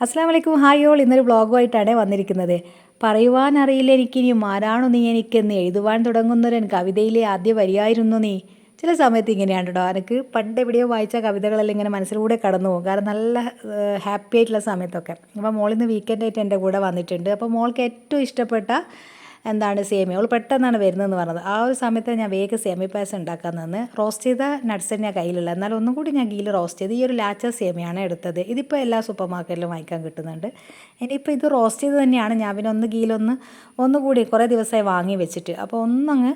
അസ്സാം വലൈക്കും hi all. ഇന്നൊരു വ്ളോഗുമായിട്ടാണ് വന്നിരിക്കുന്നത്. പറയുവാൻ അറിയില്ല എനിക്കിനി ആരാണോ നീ എനിക്കെന്ന് എഴുതുവാൻ തുടങ്ങുന്നൊരു കവിതയിലെ ആദ്യ വരിയായിരുന്നു നീ. ചില സമയത്ത് ഇങ്ങനെയാണ് കേട്ടോ എനിക്ക് പണ്ട് എവിടെയോ വായിച്ച കവിതകളെല്ലാം ഇങ്ങനെ മനസ്സിലൂടെ കടന്നു പോകും. കാരണം നല്ല ഹാപ്പി ആയിട്ടുള്ള സമയത്തൊക്കെ. അപ്പോൾ മോളിന്ന് വീക്കെൻഡായിട്ട് എന്റെ കൂടെ വന്നിട്ടുണ്ട്. അപ്പോൾ മോൾക്ക് ഏറ്റവും ഇഷ്ടപ്പെട്ട എന്താണ് സേമിയ? അവൾ പെട്ടെന്നാണ് വരുന്നതെന്ന് പറഞ്ഞത്. ആ ഒരു സമയത്ത് ഞാൻ വേഗം സേമിയ പായസം ഉണ്ടാക്കാൻ നിന്ന് റോസ്റ്റ് ചെയ്ത നട്ട്സ് തന്നെ കയ്യിലുള്ള എന്നാൽ ഒന്നും കൂടി ഞാൻ ഗീൽ റോസ്റ്റ് ചെയ്ത് ഈ ഒരു ലാച്ച സേമിയാണ് എടുത്തത്. ഇതിപ്പോൾ എല്ലാ സൂപ്പർ മാർക്കറ്റിലും വാങ്ങിക്കാൻ കിട്ടുന്നുണ്ട്. ഇനിയിപ്പോൾ ഇത് റോസ്റ്റ് ചെയ്ത് തന്നെയാണ് ഞാൻ പിന്നെ ഒന്ന് ഗീലൊന്ന് ഒന്നുകൂടി കുറേ ദിവസമായി വാങ്ങി വെച്ചിട്ട്. അപ്പോൾ ഒന്നങ്ങ്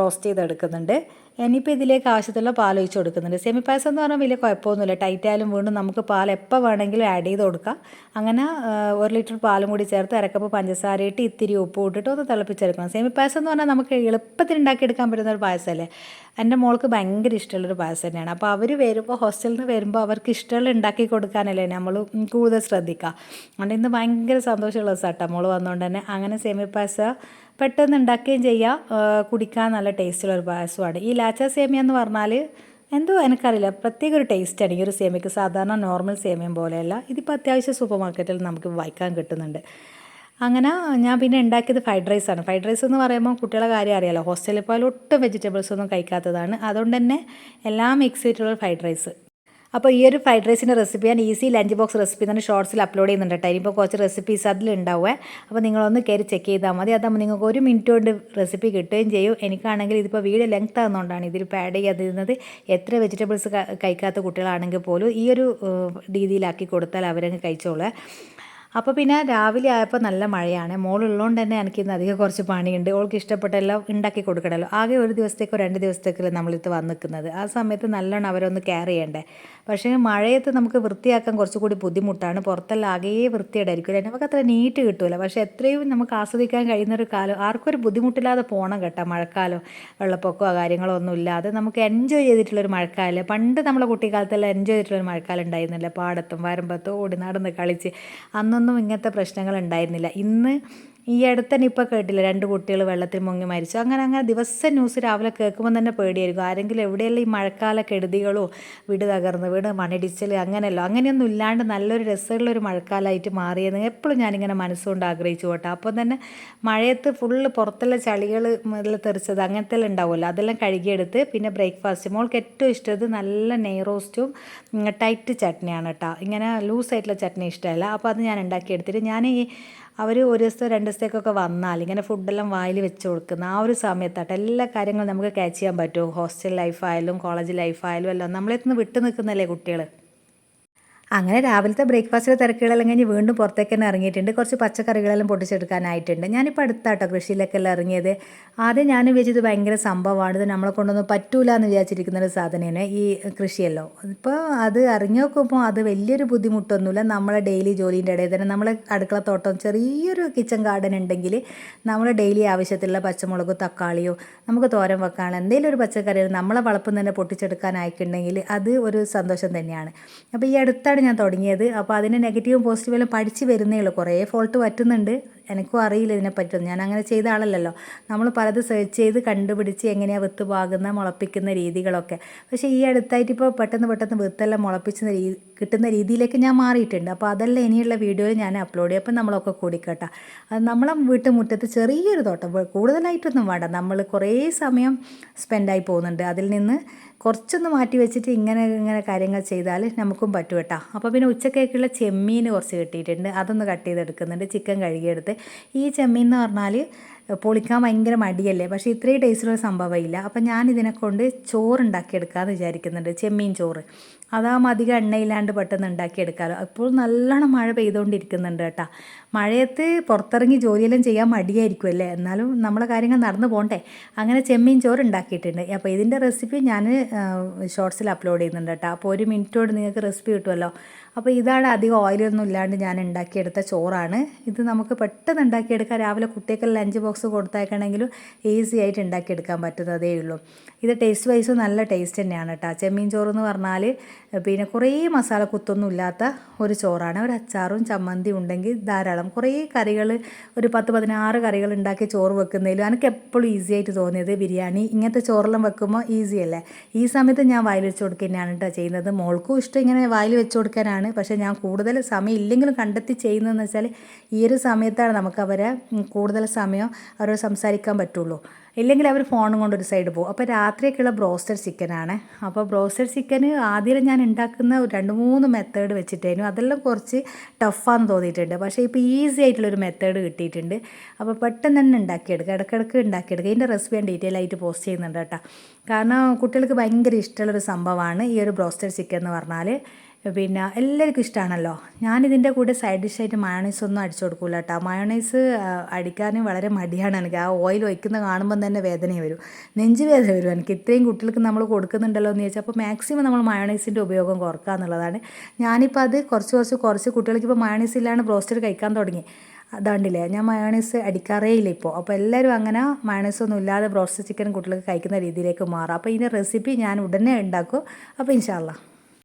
റോസ്റ്റ് ചെയ്തെടുക്കുന്നുണ്ട്. ഇനിയിപ്പോൾ ഇതിലേക്ക് ആവശ്യത്തിലുള്ള പാൽ ഒഴിച്ച് കൊടുക്കുന്നുണ്ട്. സെമി പായസം എന്ന് പറഞ്ഞാൽ വലിയ കുഴപ്പമൊന്നുമില്ല. ടൈറ്റ് ആയാലും വീണ്ടും നമുക്ക് പാൽ എപ്പോൾ വേണമെങ്കിലും ആഡ് ചെയ്ത് കൊടുക്കാം. അങ്ങനെ ഒരു ലിറ്റർ പാലും കൂടി ചേർത്ത് അരക്കപ്പ് പഞ്ചസാര ഇട്ട് ഇത്തിരി ഉപ്പ് ഇട്ടിട്ട് ഒന്ന് തിളപ്പിച്ചെടുക്കണം. സെമി പായസം എന്ന് പറഞ്ഞാൽ നമുക്ക് എളുപ്പത്തിൽ ഉണ്ടാക്കിയെടുക്കാൻ പറ്റുന്ന ഒരു പായസമല്ലേ? എന്റെ മോൾക്ക് ഭയങ്കര ഇഷ്ടമുള്ളൊരു പായസം തന്നെയാണ്. അപ്പോൾ അവർ വരുമ്പോൾ ഹോസ്റ്റലിൽ നിന്ന് വരുമ്പോൾ അവർക്ക് ഇഷ്ടമുള്ള ഉണ്ടാക്കി കൊടുക്കാനല്ലേ നമ്മൾ കൂടുതൽ ശ്രദ്ധിക്കുക. അതുകൊണ്ട് ഇന്ന് ഭയങ്കര സന്തോഷമുള്ള ദിവസമാട്ടോ മോൾ വന്നുകൊണ്ട് തന്നെ. അങ്ങനെ സെമി പായസം പെട്ടെന്ന് ഉണ്ടാക്കുകയും ചെയ്യാം. കുടിക്കാൻ നല്ല ടേസ്റ്റുള്ള ഒരു പായസമാണ്. ഈ ലാച്ച സേമിയ എന്ന് പറഞ്ഞാൽ എന്തോ എനിക്കറിയില്ല. പ്രത്യേക ഒരു ടേസ്റ്റാണ് ഈ ഒരു സേമിയക്ക്. സാധാരണ നോർമൽ സേമിയം പോലെയല്ല. ഇതിപ്പോൾ അത്യാവശ്യം സൂപ്പർ മാർക്കറ്റിൽ നമുക്ക് വായിക്കാൻ കിട്ടുന്നുണ്ട്. അങ്ങനെ ഞാൻ പിന്നെ ഉണ്ടാക്കിയത് ഫ്രൈഡ് റൈസാണ് ഫ്രൈഡ് റൈസ് എന്ന് പറയുമ്പോൾ കുട്ടികളെ കാര്യം അറിയാലോ. ഹോസ്റ്റലിൽ പോയാൽ ഒട്ടും വെജിറ്റബിൾസ് ഒന്നും കഴിക്കാത്തതാണ്. അതുകൊണ്ട് തന്നെ എല്ലാം മിക്സ് ചെയ്തിട്ടുള്ള ഫ്രൈഡ് റൈസ് അപ്പോൾ ഈ ഒരു ഫ്രൈഡ് റൈസിന്റെ റെസിപ്പി ഞാൻ ഈസി ലഞ്ച് ബോക്സ് റെസിപ്പി തന്നെ ഷോർട്സിൽ അപ്ലോഡ് ചെയ്യുന്നുണ്ട് കേട്ടോ ഇനിയിപ്പോൾ കുറച്ച് റെസിപ്പീസ് അതിലുണ്ടാവുക അപ്പോൾ നിങ്ങളൊന്ന് കയറി ചെക്ക് ചെയ്താൽ മതി. അതാകുമ്പോൾ നിങ്ങൾക്ക് ഒരു മിനിറ്റ് കൊണ്ട് റെസിപ്പി കിട്ടുകയും ചെയ്യും. എനിക്കാണെങ്കിൽ ഇതിപ്പോൾ വീഡിയോ ലെങ്ത് ആകുന്നതുകൊണ്ടാണ് ഇതിൽ പാഡ് ചെയ്യാതിരുന്നത്. എത്ര വെജിറ്റബിൾസ് കഴിക്കാത്ത കുട്ടികളാണെങ്കിൽ പോലും ഈ ഒരു രീതിയിലാക്കി കൊടുത്താൽ അവരങ്ങ് കഴിച്ചോളൂ അപ്പോൾ പിന്നെ രാവിലെ ആയപ്പോൾ നല്ല മഴയാണ്. മോളുള്ളതുകൊണ്ട് തന്നെ എനിക്ക് ഇന്ന് അധികം കുറച്ച് പണിയുണ്ട്. ഓൾക്ക് ഇഷ്ടപ്പെട്ട എല്ലാം ഉണ്ടാക്കി കൊടുക്കണമല്ലോ ആകെ ഒരു ദിവസത്തേക്കോ രണ്ട് ദിവസത്തേക്കല്ലേ നമ്മളിത് വന്ന് നിൽക്കുന്നത് ആ സമയത്ത് നല്ലോണം അവരൊന്ന് കെയർ ചെയ്യണ്ടേ. പക്ഷേ മഴയത്ത് നമുക്ക് വൃത്തിയാക്കാൻ കുറച്ചുകൂടി ബുദ്ധിമുട്ടാണ്. പുറത്തെല്ലാം ആകെ വൃത്തിയോടായിരിക്കും നമുക്ക് അത്ര നീറ്റ് കിട്ടില്ല പക്ഷേ എത്രയും നമുക്ക് ആസ്വദിക്കാൻ കഴിയുന്ന ഒരു കാലം ആർക്കും ഒരു ബുദ്ധിമുട്ടില്ലാതെ പോകണം കേട്ടോ മഴക്കാലം വെള്ളപ്പൊക്കമോ കാര്യങ്ങളോ ഒന്നും ഇല്ലാതെ. നമുക്ക് എൻജോയ് ചെയ്തിട്ടുള്ളൊരു മഴക്കാലം. പണ്ട് നമ്മളെ കുട്ടിക്കാലത്തെല്ലാം എൻജോയ് ചെയ്തിട്ടുള്ളൊരു മഴക്കാലം ഉണ്ടായിരുന്നില്ല? പാടത്തും വരമ്പത്തും ഓടി നടന്ന് കളിച്ച്. അന്നൊന്നും ഇങ്ങനത്തെ പ്രശ്നങ്ങൾ ഉണ്ടായിരുന്നില്ല. ഇന്ന് ഈ അടുത്തന്നെ ഇപ്പോൾ കേട്ടില്ല രണ്ട് കുട്ടികൾ വെള്ളത്തിൽ മുങ്ങി മരിച്ചു. അങ്ങനെ അങ്ങനെ ദിവസം ന്യൂസ് രാവിലെ കേൾക്കുമ്പോൾ തന്നെ പേടിയായിരിക്കും. ആരെങ്കിലും എവിടെയെല്ലാം ഈ മഴക്കാല കെടുതികളോ വീട് തകർന്ന് വീട് മണിടിച്ചൽ അങ്ങനെയല്ലോ. അങ്ങനെയൊന്നും ഇല്ലാണ്ട് നല്ലൊരു രസമുള്ള ഒരു മഴക്കാലമായിട്ട് മാറിയത് എപ്പോഴും ഞാനിങ്ങനെ മനസ്സുകൊണ്ട് ആഗ്രഹിച്ചു പോട്ടെ അപ്പോൾ തന്നെ മഴയത്ത് ഫുള്ള് പുറത്തുള്ള ചളികൾ മുതൽ തെറിച്ചത് അങ്ങനത്തെ എല്ലാം ഉണ്ടാവുമല്ലോ. അതെല്ലാം കഴുകിയെടുത്ത് പിന്നെ ബ്രേക്ക്ഫാസ്റ്റ് മോൾക്ക് ഏറ്റവും ഇഷ്ടത് നല്ല നെയ് റോസ്റ്റും ടൈറ്റ് ചട്നിയാണ് കേട്ടോ. ഇങ്ങനെ ലൂസായിട്ടുള്ള ചട്നി ഇഷ്ടമല്ല. അപ്പോൾ അത് ഞാൻ ഉണ്ടാക്കിയെടുത്തിട്ട് ഞാൻ ഈ അവർ ഒരു ദിവസത്തെ രണ്ട് ദിവസത്തേക്കൊക്കെ വന്നാൽ ഇങ്ങനെ ഫുഡെല്ലാം വായിൽ വെച്ച് കൊടുക്കുന്ന ആ ഒരു സമയത്തായിട്ട് എല്ലാ കാര്യങ്ങളും നമുക്ക് ക്യാച്ച് ചെയ്യാൻ പറ്റും. ഹോസ്റ്റൽ ലൈഫായാലും കോളേജ് ലൈഫായാലും എല്ലാം. നമ്മളെത്തുനിന്ന് വിട്ടു നിൽക്കുന്നല്ലേ കുട്ടികൾ അങ്ങനെ രാവിലത്തെ ബ്രേക്ക്ഫാസ്റ്റിലെ തിരക്കുകളെല്ലാം കഴിഞ്ഞ് വീണ്ടും പുറത്തേക്ക് തന്നെ ഇറങ്ങിയിട്ടുണ്ട്. കുറച്ച് പച്ചക്കറികളെല്ലാം പൊട്ടിച്ചെടുക്കാനായിട്ടുണ്ട്. ഞാനിപ്പോൾ അടുത്താട്ടോ കൃഷിയിലൊക്കെ എല്ലാം ഇറങ്ങിയത്. ആദ്യം ഞാൻ വിചാരിച്ചത് ഭയങ്കര സംഭവമാണ്. ഇത് നമ്മളെ കൊണ്ടൊന്നും പറ്റൂല എന്ന് വിചാരിച്ചിരിക്കുന്ന ഒരു സാധനമാണ് ഈ കൃഷിയല്ലോ. ഇപ്പോൾ അത് അറിഞ്ഞു നോക്കുമ്പോൾ അത് വലിയൊരു ബുദ്ധിമുട്ടൊന്നുമില്ല. നമ്മളെ ഡെയിലി ജോലീന്റെ ഇടയിൽ തന്നെ നമ്മളെ അടുക്കളത്തോട്ടം ചെറിയൊരു കിച്ചൺ ഗാർഡൻ ഉണ്ടെങ്കിൽ നമ്മളെ ഡെയിലി ആവശ്യത്തിലുള്ള പച്ചമുളകോ തക്കാളിയോ നമുക്ക് തോരൻ വെക്കാനുള്ള എന്തെങ്കിലും ഒരു പച്ചക്കറി നമ്മളെ വളപ്പം തന്നെ പൊട്ടിച്ചെടുക്കാനായിട്ടുണ്ടെങ്കിൽ അത് ഒരു സന്തോഷം തന്നെയാണ്. അപ്പോൾ ഈ അടുത്താണ് ഞാൻ തുടങ്ങിയത്. അപ്പോൾ അതിന്റെ നെഗറ്റീവും പോസിറ്റീവും പഠിച്ച് വരുന്നേ ഉള്ളൂ. കുറേ ഫോൾട്ട് പറ്റുന്നുണ്ട്. എനിക്കും അറിയില്ല ഇതിനെ ഇതിനെപ്പറ്റി ഞാൻ അങ്ങനെ ചെയ്ത ആളല്ലല്ലോ. നമ്മൾ പലത് സെർച്ച് ചെയ്ത് കണ്ടുപിടിച്ച് എങ്ങനെയാണ് വിത്ത് പാകുന്ന മുളപ്പിക്കുന്ന രീതികളൊക്കെ. പക്ഷേ ഈ അടുത്തായിട്ട് ഇപ്പോൾ പെട്ടെന്ന് പെട്ടെന്ന് വിത്തെല്ലാം മുളപ്പിച്ച രീതി കിട്ടുന്ന രീതിയിലേക്ക് ഞാൻ മാറിയിട്ടുണ്ട്. അപ്പോൾ അതെല്ലാം ഇനിയുള്ള വീഡിയോയിൽ ഞാൻ അപ്ലോഡ് ചെയ്യും. അപ്പം നമ്മളൊക്കെ കൂടിക്കട്ടെ. അത് നമ്മളെ വീട്ടുമുറ്റത്ത് ചെറിയൊരു തോട്ടം. കൂടുതലായിട്ടൊന്നും വേണ്ട. നമ്മൾ കുറേ സമയം സ്പെൻഡായി പോകുന്നുണ്ട്. അതിൽ നിന്ന് കുറച്ചൊന്ന് മാറ്റി വെച്ചിട്ട് ഇങ്ങനെ ഇങ്ങനെ കാര്യങ്ങൾ ചെയ്താൽ നമുക്കും പറ്റും കേട്ടോ. അപ്പോൾ പിന്നെ ഉച്ചക്കേക്കുള്ള ചെമ്മീൻ കുറച്ച് കിട്ടിയിട്ടുണ്ട്. അതൊന്ന് കട്ട് ചെയ്തെടുക്കുന്നുണ്ട്. ചിക്കൻ കഴുകിയെടുത്ത്. ഈ ചെമ്മീൻ എന്ന് പറഞ്ഞാൽ പൊളിക്കാൻ ഭയങ്കര മടിയല്ലേ? പക്ഷേ ഇത്രയും ടേസ്റ്റുള്ള സംഭവമില്ല അപ്പം ഞാൻ ഇതിനെ കൊണ്ട് ചോറ് ഉണ്ടാക്കിയെടുക്കാമെന്ന് വിചാരിക്കുന്നുണ്ട്. ചെമ്മീൻ ചോറ്. അതാകുമ്പോൾ അധികം എണ്ണയില്ലാണ്ട് പെട്ടെന്ന് ഉണ്ടാക്കിയെടുക്കാമല്ലോ അപ്പോൾ നല്ലോണം മഴ പെയ്തുകൊണ്ടിരിക്കുന്നുണ്ട് കേട്ടോ. മഴയത്ത് പുറത്തിറങ്ങി ജോലിയെല്ലാം ചെയ്യാൻ മടിയായിരിക്കും അല്ലേ? എന്നാലും നമ്മളെ കാര്യങ്ങൾ നടന്നു പോകണ്ടേ അങ്ങനെ ചെമ്മീൻ ചോറ് ഉണ്ടാക്കിയിട്ടുണ്ട്. അപ്പോൾ ഇതിന്റെ റെസിപ്പി ഞാൻ ഷോർട്സിൽ അപ്ലോഡ് ചെയ്യുന്നുണ്ട് കേട്ടോ. അപ്പോൾ ഒരു മിനിറ്റോട് നിങ്ങൾക്ക് റെസിപ്പി കിട്ടുമല്ലോ. അപ്പോൾ ഇതാണ് അധികം ഓയിലൊന്നും ഇല്ലാണ്ട് ഞാൻ ഉണ്ടാക്കിയെടുത്ത ചോറാണ്. ഇത് നമുക്ക് പെട്ടെന്ന് ഉണ്ടാക്കിയെടുക്കാം. രാവിലെ കുട്ടികൾക്ക് ലഞ്ച് ബോക്സ് കൊടുത്തേക്കണമെങ്കിലും ഈസി ആയിട്ട് ഉണ്ടാക്കിയെടുക്കാൻ പറ്റുന്നതേ ഉള്ളൂ ഇത് ടേസ്റ്റ് വൈസ് നല്ല ടേസ്റ്റ് തന്നെയാണ് കേട്ടോ. ചെമ്മീൻ ചോറ് എന്ന് പറഞ്ഞാൽ പിന്നെ കുറേ മസാല കുത്തൊന്നും ഇല്ലാത്ത ഒരു ചോറാണ്. ഒരു അച്ചാറും ചമ്മന്തി ഉണ്ടെങ്കിൽ ധാരാളം. കുറേ കറികൾ ഒരു പത്ത് പതിനാറ് കറികൾ ഉണ്ടാക്കി ചോറ് വെക്കുന്നതിലും എനിക്ക് എപ്പോഴും ഈസി ആയിട്ട് തോന്നിയത് ബിരിയാണി. ഇങ്ങനത്തെ ചോറെല്ലാം വെക്കുമ്പോൾ ഈസി അല്ലേ? ഈ സമയത്ത് ഞാൻ വായിൽ വെച്ച് കൊടുക്കുന്നതാണ് കേട്ടോ ചെയ്യുന്നത്. മോൾക്കും ഇഷ്ടം ഇങ്ങനെ വായിൽ വെച്ച് കൊടുക്കാനാണ്. പക്ഷേ ഞാൻ കൂടുതൽ സമയം ഇല്ലെങ്കിലും കണ്ടെത്തി ചെയ്യുന്നതെന്ന് വെച്ചാൽ ഈ ഒരു സമയത്താണ് നമുക്ക് അവരെ കൂടുതൽ സമയം അവരോട് സംസാരിക്കാൻ പറ്റുള്ളൂ. ഇല്ലെങ്കിൽ അവർ ഫോണും കൊണ്ട് ഒരു സൈഡ് പോകും. അപ്പോൾ രാത്രിയൊക്കെയുള്ള ബ്രോസ്റ്റർ ചിക്കനാണ് അപ്പോൾ ബ്രോസ്റ്റർ ചിക്കൻ ആദ്യം ഞാൻ ഉണ്ടാക്കുന്ന രണ്ട് മൂന്ന് മെത്തേഡ് വെച്ചിട്ടായിരുന്നു അതെല്ലാം കുറച്ച് ടഫാന്ന് തോന്നിയിട്ടുണ്ട്. പക്ഷേ ഇപ്പോൾ ഈസി ആയിട്ടുള്ളൊരു മെത്തേഡ് കിട്ടിയിട്ടുണ്ട്. അപ്പോൾ പെട്ടെന്ന് തന്നെ ഉണ്ടാക്കിയെടുക്കുക ഇടയ്ക്കിടയ്ക്ക് ഉണ്ടാക്കിയെടുക്കുക ഇതിന്റെ റെസിപ്പി ഞാൻ ഡീറ്റെയിൽ ആയിട്ട് പോസ്റ്റ് ചെയ്യുന്നുണ്ട് കേട്ടോ. കാരണം കുട്ടികൾക്ക് ഭയങ്കര ഇഷ്ടമുള്ളൊരു സംഭവമാണ് ഈ ഒരു ബ്രോസ്റ്റർ ചിക്കൻ എന്ന് പറഞ്ഞാൽ പിന്നെ എല്ലാവർക്കും ഇഷ്ടമാണല്ലോ ഞാനിതിന്റെ കൂടെ സൈഡ് ഡിഷായിട്ട് മയോണൈസ് ഒന്നും അടിച്ചു കൊടുക്കില്ല കേട്ടോ മയോണൈസ് അടിക്കാനും വളരെ മടിയാണ് എനിക്ക്. ആ ഓയിൽ ഒഴിക്കുന്ന കാണുമ്പം തന്നെ വേദന വരും. നെഞ്ച് വേദന വരും എനിക്ക്. ഇത്രയും കുട്ടികൾക്ക് നമ്മൾ കൊടുക്കുന്നുണ്ടല്ലോ എന്ന് ചോദിച്ചാൽ അപ്പോൾ മാക്സിമം നമ്മൾ മയോണൈസിന്റെ ഉപയോഗം കുറക്കുക എന്നുള്ളതാണ്. ഞാനിപ്പോൾ അത് കുറച്ച് കുറച്ച് കുറച്ച് കുട്ടികൾക്ക് ഇപ്പോൾ മയോണൈസ് ഇല്ലാണ്ട് ബ്രോസ്റ്റഡ് കഴിക്കാൻ തുടങ്ങി. അതാണ്ടില്ലേ? ഞാൻ മയോണൈസ് അടിക്കാറേ ഇല്ല ഇപ്പോൾ അപ്പോൾ എല്ലാവരും അങ്ങനെ മയോണൈസ് ഒന്നും ഇല്ലാതെ ബ്രോസ്റ്റഡ് ചിക്കൻ കുട്ടികൾക്ക് കഴിക്കുന്ന രീതിയിലേക്ക് മാറാം. അപ്പോൾ ഇതിന്റെ റെസിപ്പി ഞാൻ ഉടനെ ഉണ്ടാക്കും. അപ്പോൾ ഇൻഷാല്ലാ